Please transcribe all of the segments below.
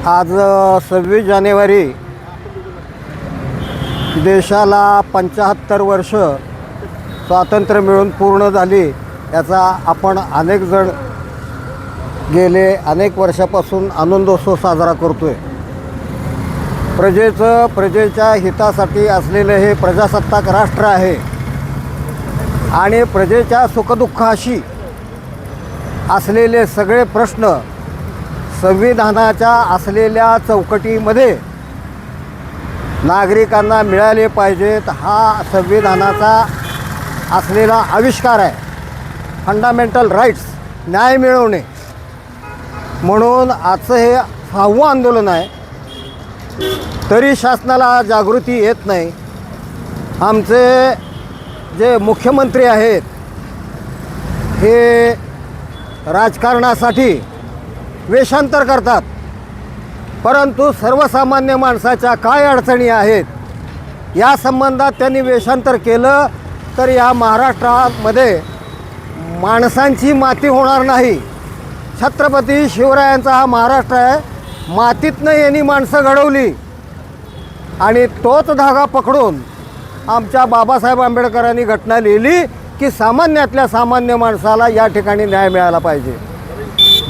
आज सव्वीस जानेवारी देशाला पंच्याहत्तर वर्ष स्वातंत्र्य मिळून पूर्ण झाली याचा आपण अनेक जण गेले अनेक वर्षापासून आनंदोत्सव साजरा करतो आहे प्रजेचं प्रजेच्या हितासाठी असलेलं हे प्रजासत्ताक राष्ट्र आहे. आणि प्रजेच्या सुखदुःखाशी असलेले सगळे प्रश्न संविधानाच्या असलेल्या चौकटीमध्ये नागरिकांना मिळाले पाहिजेत. हा संविधानाचा असलेला आविष्कार आहे. फंडामेंटल राईट्स न्याय मिळवणे. म्हणून आजचं हे सहावं आंदोलन आहे. तरी शासनाला जागृती येत नाही. आमचे जे मुख्यमंत्री आहेत हे राजकारणासाठी वेषांतर करतात. परंतु सर्वसामान्य माणसाच्या काय अडचणी आहेत? या संबंधात त्यांनी वेषांतर केलं तर या महाराष्ट्रामध्ये माणसांची माती होणार नाही. छत्रपती शिवरायांचा हा महाराष्ट्र आहे. मातीतनं यांनी माणसं घडवली. आणि तोच धागा पकडून आमच्या बाबासाहेब आंबेडकरांनी घटना लिहिली की सामान्यातल्या सामान्य माणसाला या ठिकाणी न्याय मिळाला पाहिजे.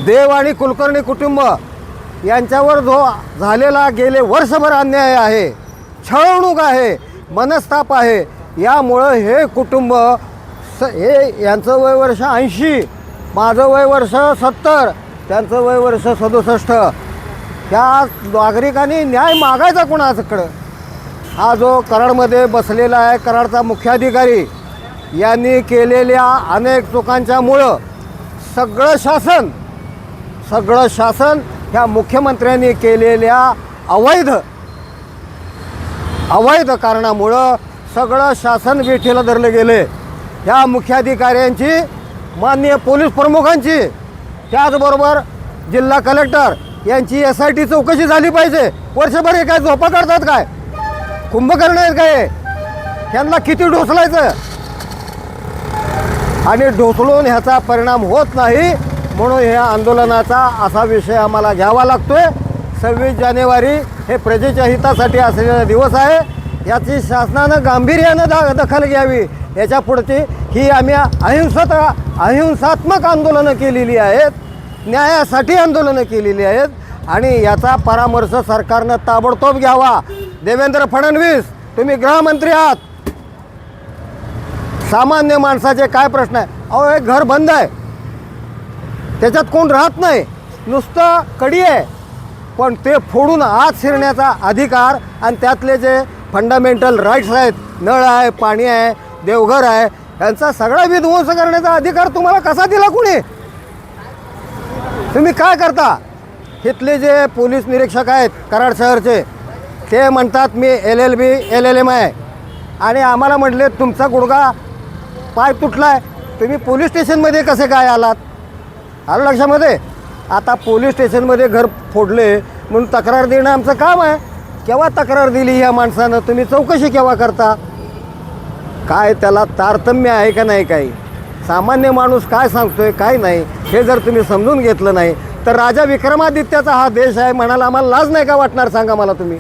देव आणि कुलकर्णी कुटुंब यांच्यावर जो झालेला गेले वर्षभर अन्याय आहे छळवणूक आहे मनस्ताप आहे यामुळं हे कुटुंब स हे यांचं वय वर्ष ऐंशी माझं वय वर्ष सत्तर त्यांचं वय वर्ष सदुसष्ट. त्या नागरिकांनी न्याय मागायचा कुणाकडं? हा जो कराडमध्ये बसलेला आहे कराडचा मुख्याधिकारी यांनी केलेल्या अनेक चुकांच्यामुळं सगळं शासन सगळं शासन ह्या मुख्यमंत्र्यांनी केलेल्या अवैध अवैध कारणामुळं सगळं शासन वेठीला धरले गेले. ह्या मुख्याधिकाऱ्यांची माननीय पोलीस प्रमुखांची त्याचबरोबर जिल्हा कलेक्टर यांची एस आय टी चौकशी झाली पाहिजे. वर्षभर हे काय झोपा काढतात काय? कुंभकर्ण आहेत काय त्यांना किती ढोसलायचं? आणि ढोसळून ह्याचा परिणाम होत नाही. म्हणून ह्या आंदोलनाचा असा विषय आम्हाला घ्यावा लागतोय. सव्वीस जानेवारी हे प्रजेच्या हितासाठी असलेला दिवस आहे. याची शासनानं गांभीर्यानं दा दखल घ्यावी. याच्या पुढची ही आम्ही अहिंसत अहिंसात्मक आंदोलनं केलेली आहेत. न्यायासाठी आंदोलनं केलेली आहेत. आणि याचा परामर्श सरकारनं ताबडतोब घ्यावा. देवेंद्र फडणवीस तुम्ही गृहमंत्री आहात. सामान्य माणसाचे काय प्रश्न आहे? अहो एक घर बंद आहे. त्याच्यात कोण राहत नाही. नुसतं कडी आहे. पण ते फोडून आत शिरण्याचा अधिकार आणि त्यातले जे फंडामेंटल राईट्स आहेत नळ आहे पाणी आहे देवघर आहे यांचा सगळा विध्वंस करण्याचा अधिकार तुम्हाला कसा दिला कुणी? तुम्ही काय करता? इथले जे पोलीस निरीक्षक आहेत कराड शहरचे ते म्हणतात मी L L B L L M आहे. आणि आम्हाला म्हटले तुमचा गुडगा पाय तुटला आहे तुम्ही पोलीस स्टेशनमध्ये कसे काय आलात? आलं लक्षामध्ये? आता पोलीस स्टेशनमध्ये घर फोडले म्हणून तक्रार देणं आमचं काम आहे. केव्हा तक्रार दिली या माणसानं? तुम्ही चौकशी केव्हा करता? काय त्याला तारतम्य आहे का नाही काही? सामान्य माणूस काय सांगतोय काय नाही हे जर तुम्ही समजून घेतलं नाही तर राजा विक्रमादित्याचा हा देश आहे म्हणाला आम्हाला लाज नाही का वाटणार सांगा मला तुम्ही.